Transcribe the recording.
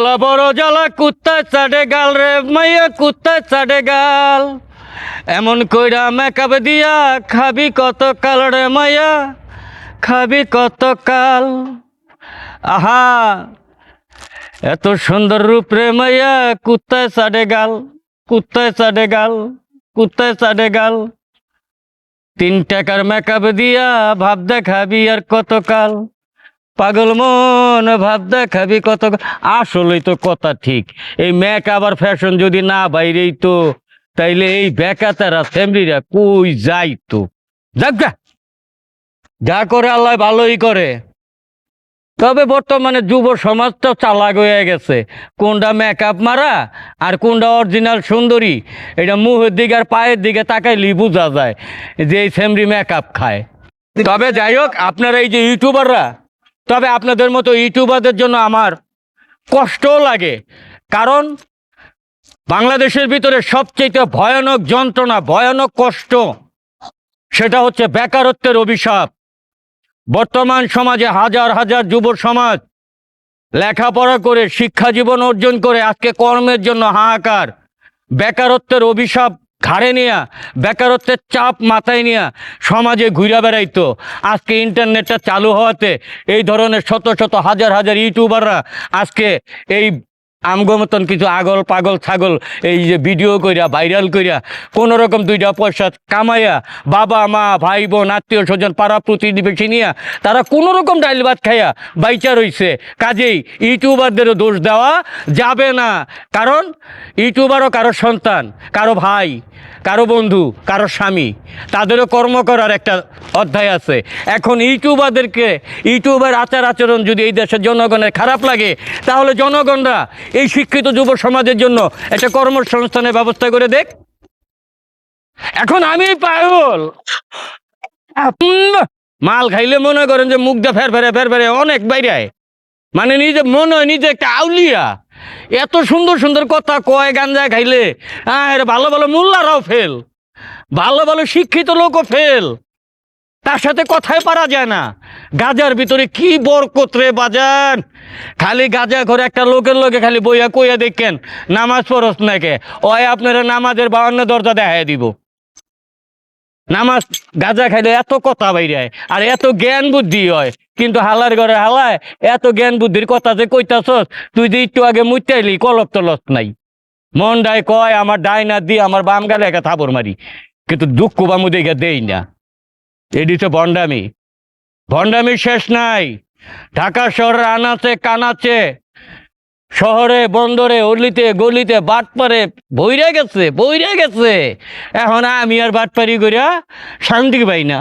জ্বালা, বড় জ্বালা কুত্তায় চাটে গাল রে মাইয়া কুত্তায় চাটে গাল। এমন কইরা মেকআপ দিয়া, খাবি কত কাল রে মাইয়া, খাবি কত কাল। আহা, এত সুন্দর রূপ রে মাইয়া কুত্তায় চাটে গাল কুত্তায় চাটে গাল কুত্তায় চাটে গাল। তিন টাকার মেকআপ দিয়া, ভাব দেখাবি আর কত কাল। পাগল মন, ভাব দেখাবি কত আসলেই তো কথা ঠিক। এই মেক আবার ফ্যাশন যদি না বাইরেই তো, তাইলে এই বেকাতারা ফ্যামিলিরা কই যাই তো যাক যা করে আল্লাহ ভালোই করে। তবে বর্তমানে যুব সমাজটা চালাক হয়ে গেছে। কোনটা মেকআপ মারা আর কোনটা অরিজিনাল সুন্দরী, এটা মুখের দিকে আর পায়ের দিকে তাকাইলেই বোঝা যায় যে এই ফ্যামিলি মেকআপ খায়। তবে যাই হোক, আপনারা এই যে ইউটিউবাররা তবে আপনাদের মতো ইউটিউবারদের জন্য আমার কষ্টও লাগে। কারণ বাংলাদেশের ভিতরে সবচেয়ে ভয়ানক যন্ত্রণা, ভয়ানক কষ্ট, সেটা হচ্ছে বেকারত্বের অভিশাপ। বর্তমান সমাজে হাজার হাজার যুব সমাজ লেখাপড়া করে, শিক্ষা জীবন অর্জন করে, আজকে কর্মের জন্য হাহাকার। বেকারত্বের অভিশাপ ঘাড়ে নিয়া, বেকারত্বের চাপ মাথায় নিয়া সমাজে ঘুরে বেড়াইতো। আজকে ইন্টারনেটটা চালু হওয়াতে এই ধরনের শত শত হাজার হাজার ইউটিউবাররা আজকে এই আমগো মতন কিছু আগল পাগল ছাগল এই যে ভিডিও কইরা ভাইরাল কইরা কোনো রকম দুইটা পয়সা কামাইয়া বাবা, মা, ভাই, বোন, আত্মীয় স্বজন, পাড়া প্রতিবেশী নিয়া তারা কোনো রকম ডাইল ভাত খাইয়া বাইচা রইছে। কাজেই ইউটিউবারদেরও দোষ দেওয়া যাবে না। কারণ ইউটিউবারও কারও সন্তান, কারও ভাই, কারও বন্ধু, কারও স্বামী, তাদেরও কর্ম করার একটা অধ্যায় আছে। এখন ইউটিউবারদেরকে, ইউটিউবের আচার আচরণ যদি এই দেশের জনগণের খারাপ লাগে, তাহলে জনগণরা এই শিক্ষিত যুব সমাজের জন্য একটা কর্মসংস্থানের ব্যবস্থা করে দেখ। এখন আমি উম, মাল খাইলে মনে করেন যে মুখটা ফের ফেরে ফের ফেরে অনেক বাইরে মানে নিজে মনে হয় নিজে একটা আউলিয়া। এত সুন্দর সুন্দর কথা কয় গাঞ্জা খাইলে। হ্যাঁ ভালো ভালো মোল্লারাও ফেল। ভালো ভালো শিক্ষিত লোকও ফেল। তার সাথে কথাই পারা যায় না। গাজার ভিতরে কি বরকত রে বাজান? খালি গাজা ঘরে একটা লোকের লোকে খালি বইয়া কইয়া দেখেন, নামাজ পড়স নাকে? ওই আপনারা নামাজের বাউন্ন দরজা দেখাই দিব। নামাজ, গাজা খাইলে এত কথা বাইরে, আর এত জ্ঞান বুদ্ধি হয়। কিন্তু হালার ঘরে হালায়, এত জ্ঞান বুদ্ধির কথা যে কইতাছস, তুই যে একটু আগে মুইতাইলি কলক তলস নাই। মন ডাই কয়, আমার ডাই না দি, আমার বাম গালে একা থাবর মারি। কিন্তু দুঃখ বামু দেখে দেই না। এডি তো ভণ্ডামি। ভণ্ডামি শেষ নাই। ঢাকা শহরের আনাচে, কানাচে, শহরে, বন্দরে, অলিতে, গলিতে, বাটপারে বইরে গেছে বইরে গেছে। এখন আমি আর বাটপারি করিয়া শান্তি পাই না।